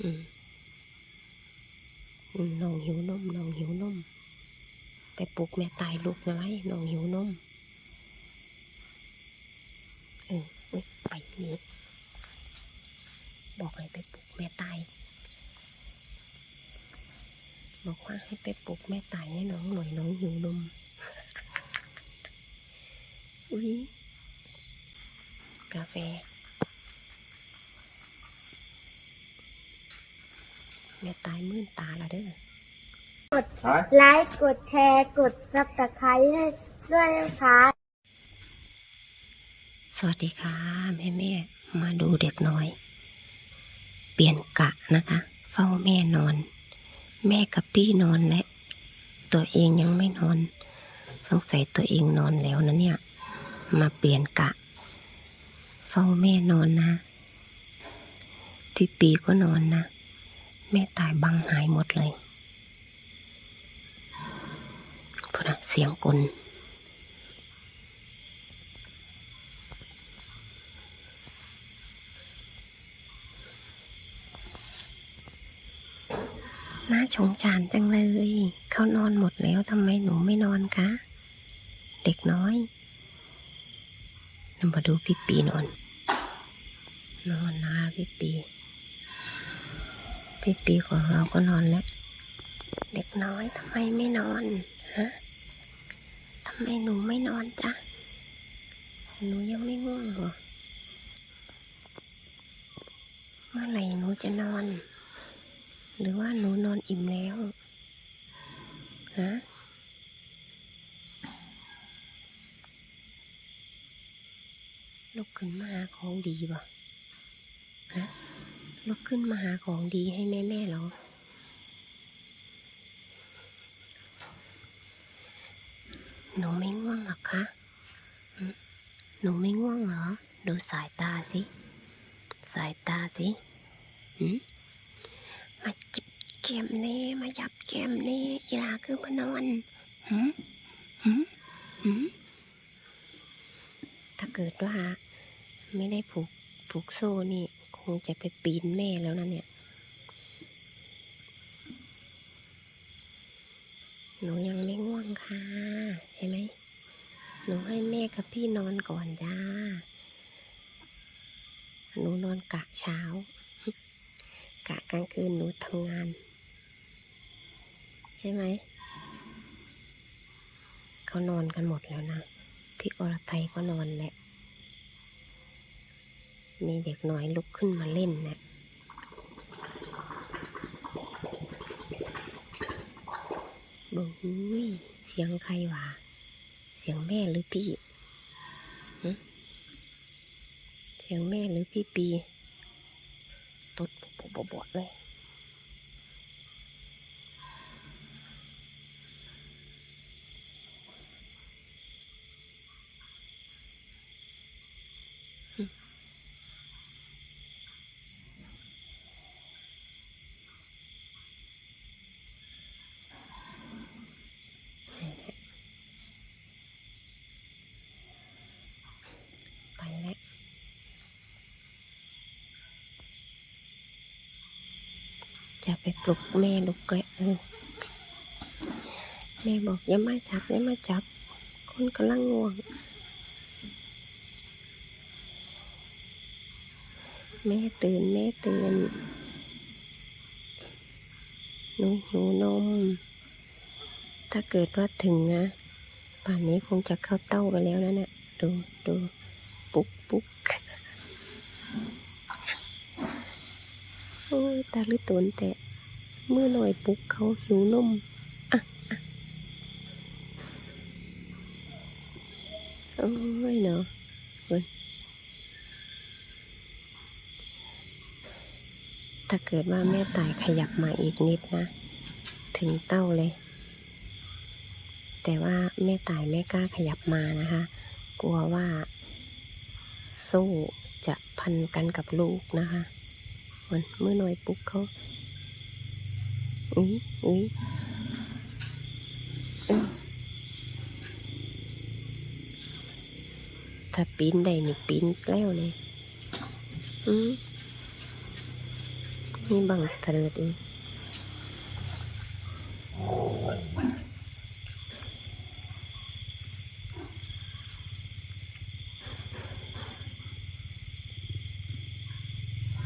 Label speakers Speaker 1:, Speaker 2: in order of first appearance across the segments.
Speaker 1: น้องหิวนมน้องหิวนม ไปปลุกแม่ตายลูกน้อยน้องหิวนมเออเอ้ยไปนี่บอกให้ไปปลุกแม่ตาย บอกว่าให้ไปปลุกแม่ตายให้น้องหน่อยน้องหิวนม อุ้ยกาแฟ แม่ตายมื่นตาและเด้อ
Speaker 2: ไลค์กดแชร์กดซับสไครต์ให้ด้วยนะคะ
Speaker 1: สวัสดีค่ะแม่แม่มาดูเด็กน้อย เปลี่ยนกะนะคะ เฝ้าแม่นอน แม่กับพี่นอนและตัวเองยังไม่นอนสงสัยตัวเองนอนแล้วนะเนี่ย มาเปลี่ยนกะ เฝ้าแม่นอนนะพี่ปีก็นอนนะ แม่ตายบังหายหมดเลยพูดนะเสียงกลน่าชงจานจังเลย เขานอนหมดแล้วทำไมหนูไม่นอนคะ เด็กน้อยนำมาดูพี่ปีนอน นอนนะพี่ปี พี่ปีของเราก็นอนแล้ว เด็กน้อยทำไมไม่นอนฮะทำไมหนูไม่นอนจ๊ะ หนูยังไม่ง่วงหรอ เมื่อไหร่หนูจะนอน หรือว่าหนูนอนอิ่มแล้วฮะลุกขึ้นมาหาของดีบ่ฮะ ลุกขึ้นมาหาของดีให้แม่แม่เหรอหนูไม่ง่วงหรอกคะ หนูไม่ง่วงเหรอ ดูสายตาสิ สายตาสิหืมมาจิบแก้มเน่มายับแก้มเน่อีลาคือพนอนหืมหืมหืมถ้าเกิดว่า ไม่ได้ผูกผูกโซ่นี่ งจะไปปีนแม่แล้วนะเนี่ย หนูยังไม่ง่วงค่ะใช่ไหม หนูให้แม่กับพี่นอนก่อนจ้า หนูนอนกะเช้า กะกลางคืนหนูทำงาน ใช่ไหม เขานอนกันหมดแล้วนะ พี่อรไทยก็นอนแหละ มีเด็กน้อยลุกขึ้นมาเล่นนะบุ้ยเสียงใครวะเสียงแม่หรือพี่เสียงแม่หรือพี่ปีตดปบปบเลย จะไปปลุกแม่ลุกแกะแม่บอกอย่ามาจับอย่ามาจับ คนกำลังง่วง แม่ตื่นแม่ตื่นหนูหิวนม ถ้าเกิดว่าถึงนะป่านนี้คงจะเข้าเต้าไปแล้วนะเนี่ยดูดูปุ๊กปุ๊กโอ้ยตาลือตุนแต่ มือหน่อยปุ๊กเขาหิวนมอะอะโอ้ยเนาะว้ยถ้าเกิดว่าแม่ตายขยับมาอีกนิดนะ ถึงเต้าเลย แต่ว่าแม่ตายไม่กล้าขยับมานะคะ กลัวว่าโซ่จะพันกันกับลูกนะคะมันเมื่อหน่อยปุ๊บเขา อุ้ยอุ้ยเอ้ยถ้าปีนได้นี่ปีนแล้วเลยอืมมีบังเถิดอีก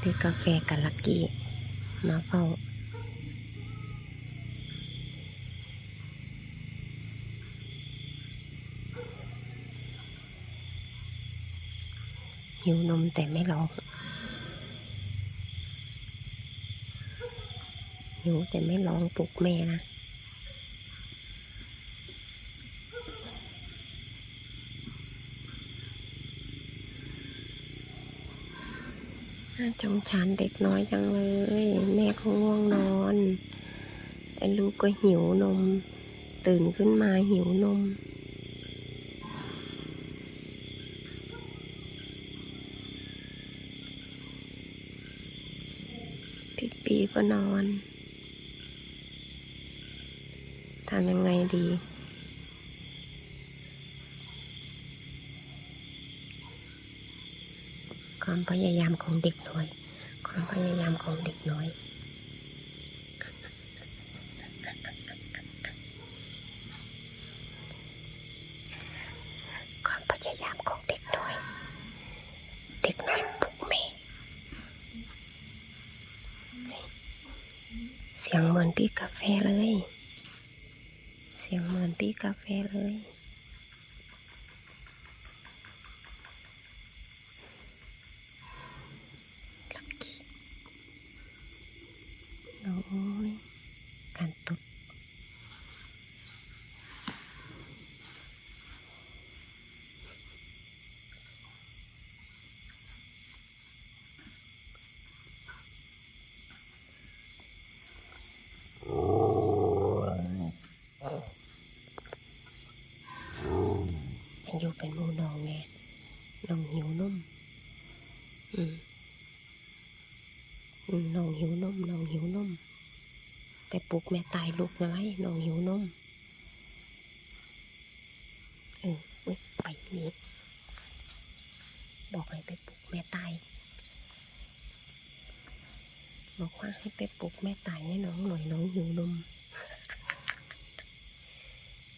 Speaker 1: พี่กาแฟกับลักกี้มาเฝ้า หิวนมแต่ไม่ร้องหิวแต่ไม่ร้องปลุกแม่นะน่าจงชานเด็กน้อยจังเลย แม่ก็ง่วงนอนไอ้ลูกก็หิวนม ตื่นขึ้นมาหิวนมีก็นอนทำยังไงดี ความพยายามของเด็กน้อย ความพยายามของเด็กน้อย ความพยายามของเด็กน้อย เด็กน้อยปลุกแม่ เสียงเหมือนพี่ กาแฟเลย เสียงเหมือนพี่กาแฟเลยลักกี้โอ้ยการตุดอายุเป็นหมูน้องไงน้องหิวนมอืมอืม น้องหิวนมน้องหิวนมไปปลุกแม่ตายลูกไว้น้องหิวนมเอออุ๊ยไปนี่บอกให้ไปปลุกแม่ตายบอกว่าให้ไปปลุกแม่ตายให้น้องหน่อยน้องหิวนม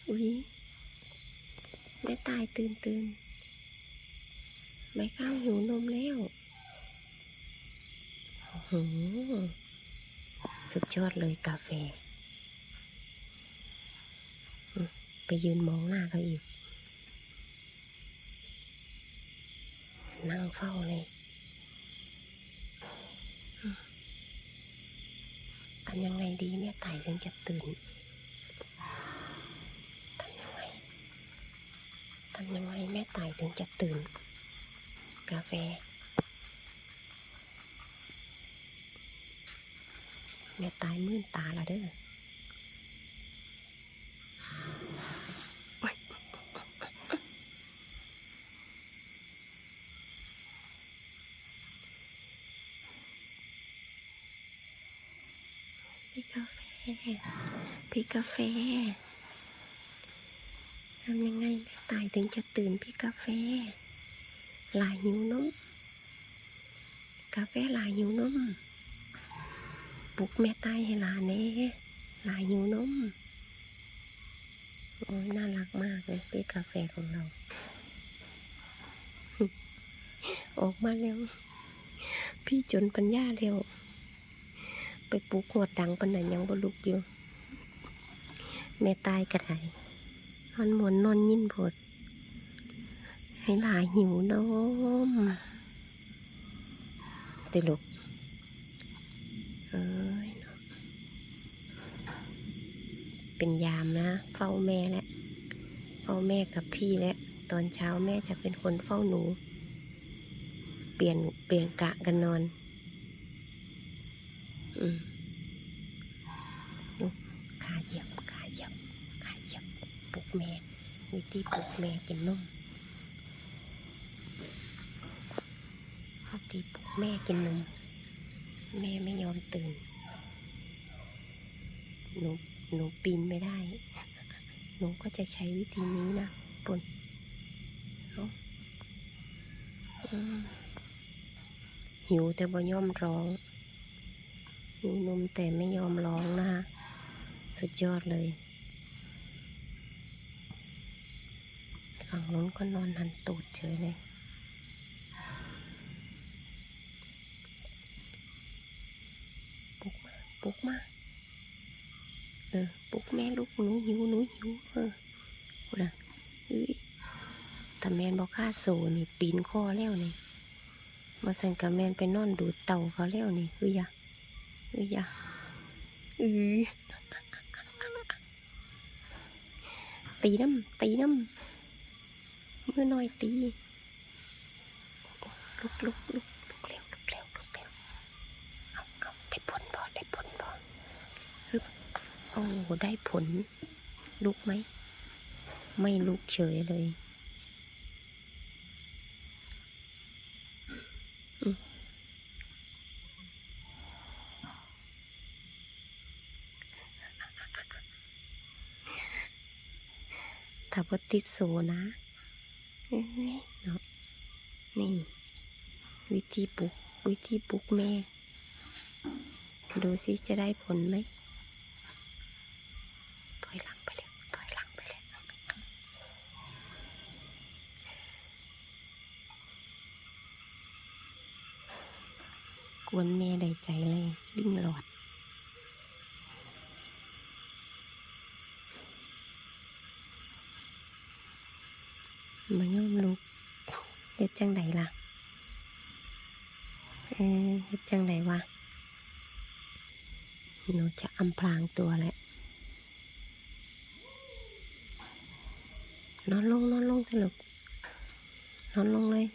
Speaker 1: อุ๊ยแม่ตายตื่นตื่นไม่ข้าวหิวนมแล้ว สุดยอดเลยกาแฟ ไปยืนมองหน้าเขาอีก นั่งเฝ้าเลยทำยังไงดีแม่ยไต่ถึงจะตื่นทำยังไงทำยังไงแม่ไต่ถึงจะตื่น กาแฟ แม่ตายมื่นตาและเด้อโอ๊ยพี่กาแฟพี่กาแฟทำยังไงแม่ตายถึงจะตื่นพี่กาแฟหลายหิวนมกาแฟหลายหิวนม ปลุกแม่ตายให้ลาเน่ลาหิวนมโอ้ยน่ารักมากเลยพี่กาแฟของเรา ออกมาเร็วพี่จนปัญญาเร็ว ไปปลุกหัวดังปันไหนยังบลุกอยู่แม่ตายกระไดนอนหมวนนอนยินผด ให้หลาหิวนมตลก เอ้ยเนาะ เป็นยามนะ เฝ้าแม่และเฝ้าแม่กับพี่และ ตอนเช้าแม่จะเป็นคนเฝ้าหนู เปลี่ยนเปลี่ยนกะกันนอนอืมลุกขาเหยียบขาเหยียบขาเหยียบปลุกแม่วิธีปลุกแม่กินนมวิธีปลุกแม่กินนมแม่ไม่ยอมตื่นหนู หนูปีนไม่ได้ หนูก็จะใช้วิธีนี้นะปนเอาอืมหิวแต่บ่ยอมร้อง หิวนมแต่ไม่ยอมร้องนะคะสุดยอดเลยฝั่งนู้นก็นอนหันตูดเฉยเลยปลุกมาปลุกมา เออปลุกแม่ลูกหนูหิวหนูหิวเออนะเอ้ยถ้าแมนบอกค่าโซนี่ปีนคอแล้วนี่มาสั่นกับแมนไปนอนดูเต่าเขาแล้วนี่เอ้ยยะเอ้ยยะอือตีน้ำตีน้ำเมื่อน้อยตีลุกลุกลุกลุกเร็วลุกเร็วลุกเร็วเอาเอาได้ผลบ่ได้ผลบ่ฮึบโอ้ได้ผล ลุกไหม ไม่ลุกเฉยเลยถ้าว่าติดโซนะเอ้ยเนาะนี่ วิธีปลุก วิธีปลุกแม่ ดูสิจะได้ผลไหมถอยหลังไปแล้วถอยหลังไปแล้ว ก วนแม่ได้ใจเลยลิงหลอดมาย่อมลุกเฮ็ดจังไดล่ะ เออเฮ็ดจังไดวะหนูจะอำพรางตัวแล้วนอนลงนอนลงเถอะลูกนอนลงเลย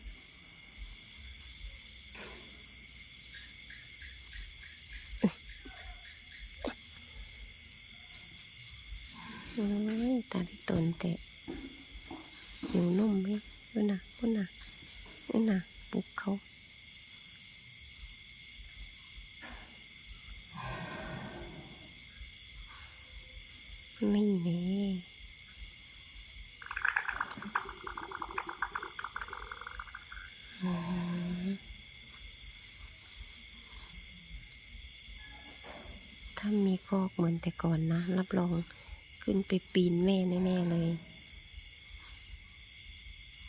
Speaker 1: โอ้ยตาที่ตนแต่หิวนุ่มไหมเออน่ะเออน่ะเออน่ะปลุกเขานี่แน่ถ้ามีคอกเหมือนแต่ก่อนนะ รับรอง ขึ้นไปปีนแม่แน่ๆเลย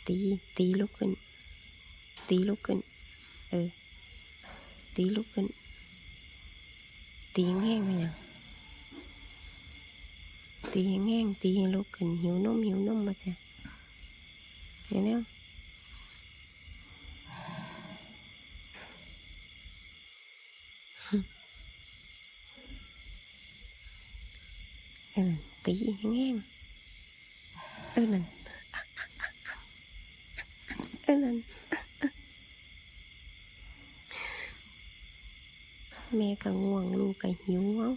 Speaker 1: ตีตีลุกขึ้น ตีลุกขึ้น เออ ตีลุกขึ้น ตีแง่งๆไปยังตีแง่งตีลุกขึ้นหิวนมหิวนมมาจ้ะเห็นแล้วเออตีแง่งๆเออนั่นเออนั่นแม่ก็ง่วงลูกก็หิวเอา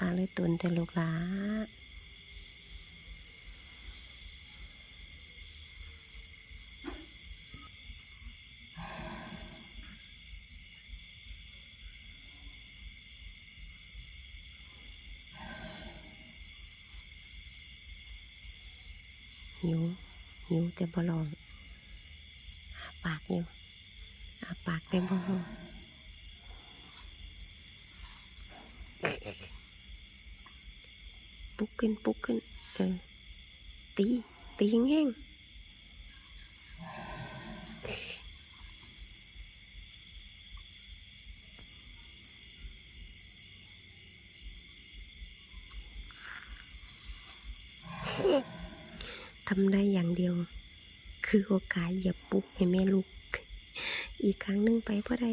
Speaker 1: ปดึงนมเขาล่ะเป็นเน็มเน็มเขาแล้วนะตาเลยตุนแต่ลูกหลาหิวหิวแต่บ่ลองอาปากอยู่อาปากแต่บ่ลอง ปุกขึ้นปุกขึ้นเออตีตีแห้งๆทำได้อย่างเดียว คือโอกาสอย่าปลุกให้แม่ลุกอีกครั้งหนึ่งไปเพราะใด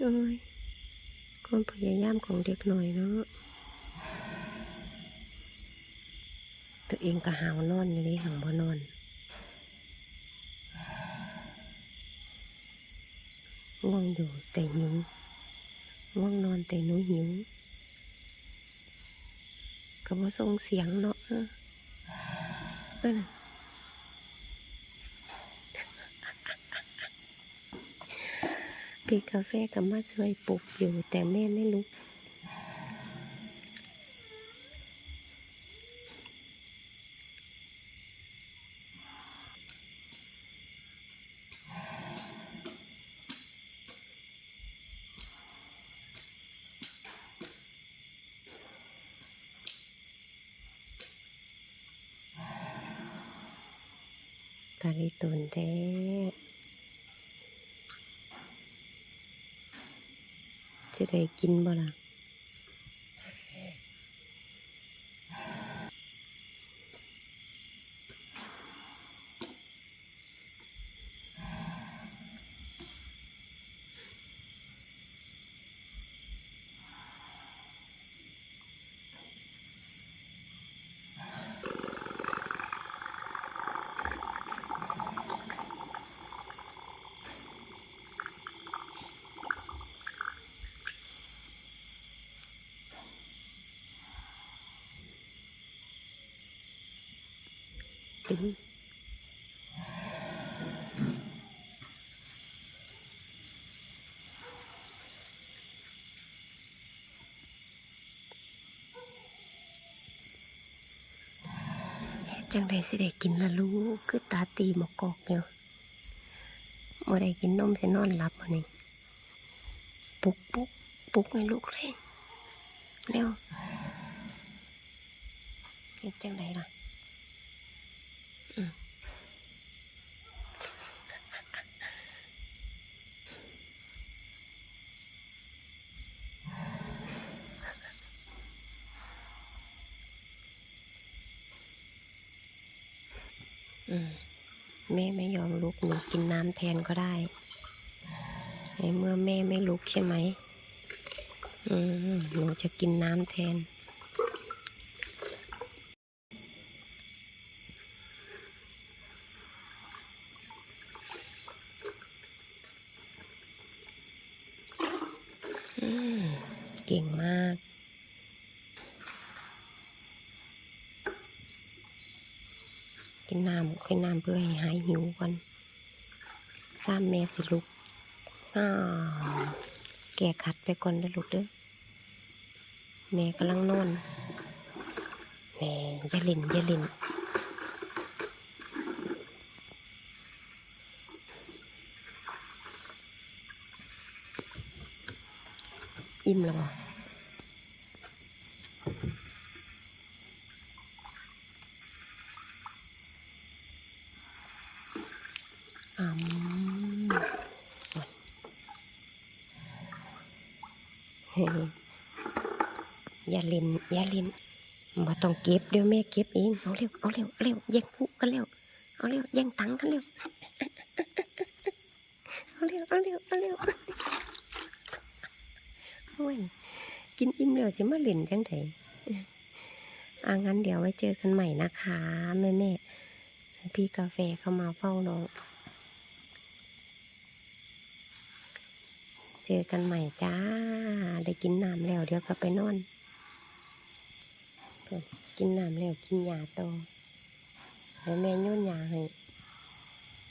Speaker 1: โอ้ยความพยายามของเด็กหน่อยเนาะ ตัวเองก็หาวนอนอยู่เลยหังบ่นอนง่วงอยู่แต่หิวง่วงนอนแต่หนูหิวก็บ่ส่งเสียงเนาะเออเออน่ะพี่กาแฟก็มาช่วยปลุกอยู่แต่แม่ไม่ลุก ตา แท้จะได้กินบ่ล่ะ จังไดสิได้กินละลูกคือตาตีหมกกอกอยู่บ่ได้กินนมสินอนหลับมื้อนี้ปลุกปลุกปลุกให้ลูกเลยเร็วเฮ็ดจังไดล่ะ แม่ไม่ยอมลุกหนูกินน้ำแทนก็ได้ ในเมื่อแม่ไม่ลุกใช่ไหมอืมหนูจะกินน้ำแทน อืมเก่งมาก กินน้ำกินน้ำเพื่อให้หายหิวก่อนซ้ำแม่สิ ลูกอ้าแก่ขัดไปก่อนแล้วลูกเด้อแม่กำลังนอนแม่ยาลินยาลินอิ่มแล้วบ่อืมเฮ้ย อย่าเลินอย่าเลินบ่ต้องเก็บเดี๋ยวแม่เก็บเองเอาเร็วเอาเร็วเร็วแย่งคุกันเร็วเอาเร็วแย่งตังกันเร็วเอาเร็วเอาเร็วเอาเร็วโอ้ยกินอิ่มแล้วสิมาเล่นจังไดอ่างั้นเดี๋ยวไว้เจอกันใหม่นะคะแม่แม่ๆพี่กาแฟเข้ามาเฝ้าน้องเจอกันใหม่จ้า ได้กินน้ำแล้วเดี๋ยวก็ไปนอน เพิ่นกินน้ำแล้วกินยาโตอแล้วแม่โยนยาให้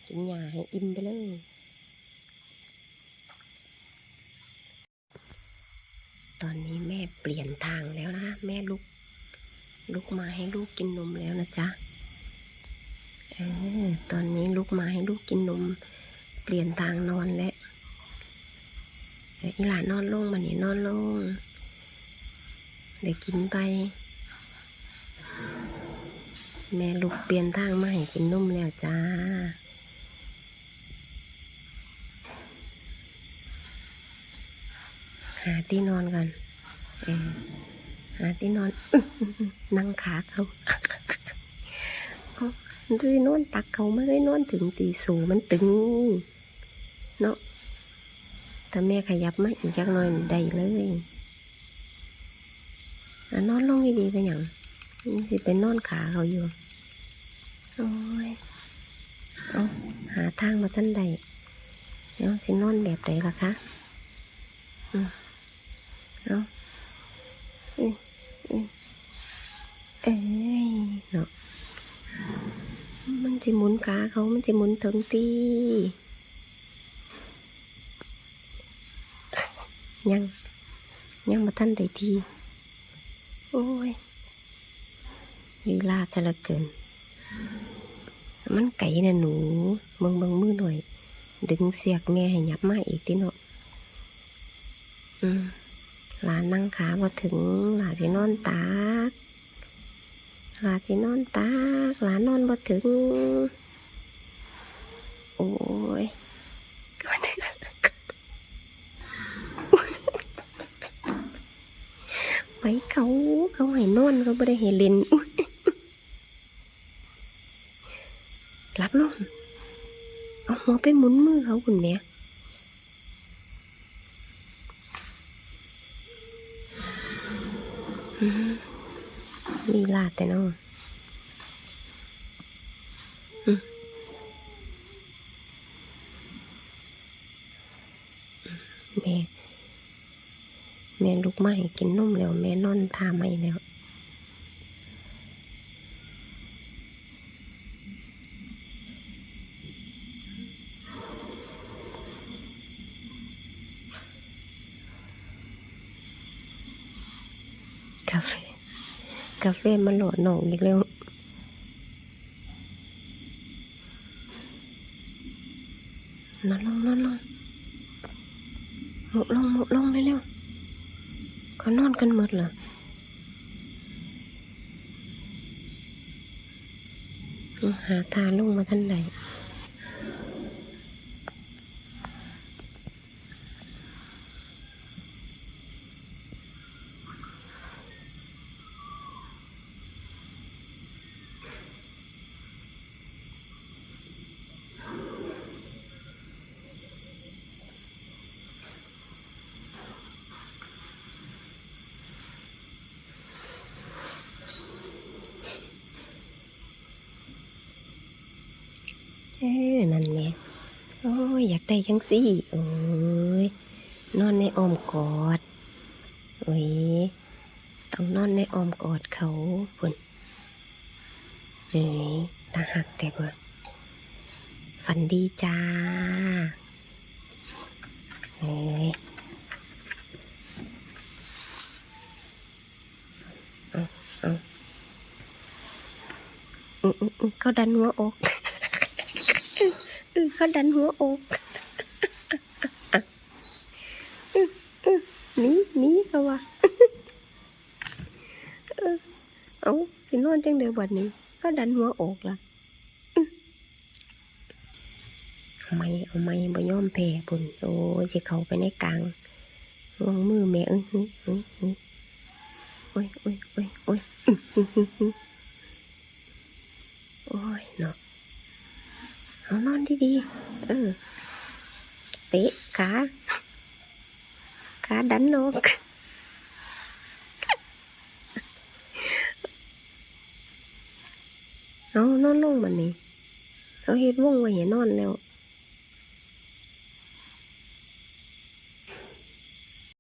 Speaker 1: กินยาให้อิ่มไปเลยตอนนี้แม่เปลี่ยนทางแล้วนะแม่ลุก ลุกมาให้ลูกกินนมแล้วนะจ๊ะออตอนนี้ลุกมาให้ลูกกินนม เปลี่ยนทางนอนแล้วเดี๋ยวอีหลานนอนลงมานี่นอนลงเดี๋ยวกินไป แม่ลูกเปลี่ยนทางมาให้กินนมแล้วจ้า หาที่นอนกันเออหาที่นอน นั่งขาเขาเขาด้วยนอนตักเขาไม่ได้นอนถึงตีสูมันตึง เนาะถ้าแม่ขยับมาอีกจักหน่อยได้เลยอะนอนลงดีๆไปอย่างนี่สิเป็นนอนขาเขาอยู่ โอ้ยเอาหาทางมาท่านใดเดี๋ยวสินอนแบบไหนล่ะคะอืมเอาอืมอืมเอ้ยเนาะมันจะหมุนขาเขามันจะหมุนถึงตียัง ยังมาท่านได้ทีโอ้ยลีลาแต่ละเกิน มันไก่น่ะหนูเบิ่งเบิ่งมือหน่อย ดึงเสียกแม่ให้ยับมาอีกติเนาะอืมหลานนั่งขาพอถึงหลานสินอนตากหลานสินอนตากหลานนอนบ่ถึง โอ้ยไปเขาเขาให้นอนเขาไม่ได้ให้เล่นอุ๊ย รับนอนเอาหัวไปหมุนมือเขาคุณแม่อืมลีลาแต่น้องอืมแม่ แม่ลุกมาให้กินนมแล้ว แม่นอนทาไม่แล้ว กาแฟ กาแฟมันหลอดหนองอีกแล้วนอนลงนอนลงหมกลงหมกลงเร็วๆเขานอนกันหมดเหรอหาทาลงมาท่านไหน อ้นั่นไงโอ้ยอยากได้จังสิโอ้ยนอนในอ้อมกอดโอ้ยต้องนอนในอ้อมกอดเขาพุ่นเอ้ยตาหักแต่บ่ฝันดีจ้าเอ้ยเอาเอาเขาดันหัวอก เขาดันหัวอกนี่นี่เขาว่าเอาสินอนจังเดียวบัดนี้เขาดันหัวอกล่ะเอาไม่เอาไม่บ่ยอมแพ้ปุ่นโอ้ยสิเขาไปในกลางวางมือแม่เอ้ยอื้ออื้ออื้อโอ้ยโอ้ยโอ้ยโอ้ยโอ้ยเนาะ เอานอนดีๆเออเตะขาขาดันนกเอานอนลงมันนี่เขาเฮ็ดวงไว้เห็นนอนแล้ว